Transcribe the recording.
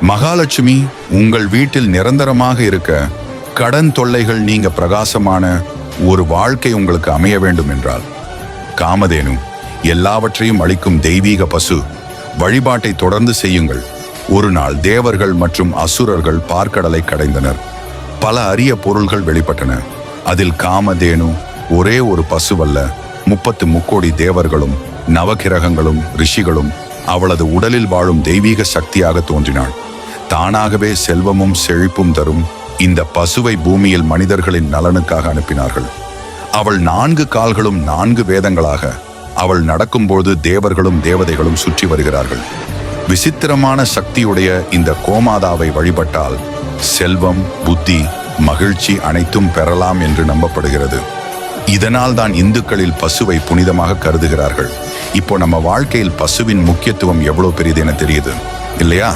மகாலட்சுமி உங்கள் வீட்டில் நிரந்தரமாக இருக்க கடன் தொல்லைகள் நீங்க பிரகாசமான ஒரு வாழ்க்கை உங்களுக்கு அமைய வேண்டும் என்றால் காமதேனு எல்லாவற்றையும் அளிக்கும் தெய்வீக பசு வழிபாட்டை தொடர்ந்து செய்யுங்கள். ஒரு நாள் தேவர்கள் மற்றும் அசுரர்கள் பார்க்கடலை கடைந்தனர். பல அரிய பொருள்கள் வெளிப்பட்டன. அதில் காமதேனு ஒரே ஒரு பசுவல்ல முப்பத்து முக்கோடி தேவர்களும் நவகிரகங்களும் ரிஷிகளும் அவளது உடலில் வாழும் தெய்வீக சக்தியாக தோன்றினாள். தானாகவே செல்வமும் செழிப்பும் தரும் இந்த பசுவை பூமியில் மனிதர்களின் நலனுக்காக அனுப்பினார்கள். அவள் நான்கு கால்களும் நான்கு வேதங்களாக அவள் நடக்கும்போது தேவர்களும் தேவதைகளும் சுற்றி வருகிறார்கள். விசித்திரமான சக்தியுடைய இந்த கோமாதாவை வழிபட்டால் செல்வம் புத்தி மகிழ்ச்சி அனைத்தும் பெறலாம் என்று நம்பப்படுகிறது. இதனால் தான் இந்துக்களில் பசுவை புனிதமாக கருதுகிறார்கள். இப்போ நம்ம வாழ்க்கையில் பசுவின் முக்கியத்துவம் எவ்வளவு பெரியது என தெரியுது இல்லையா?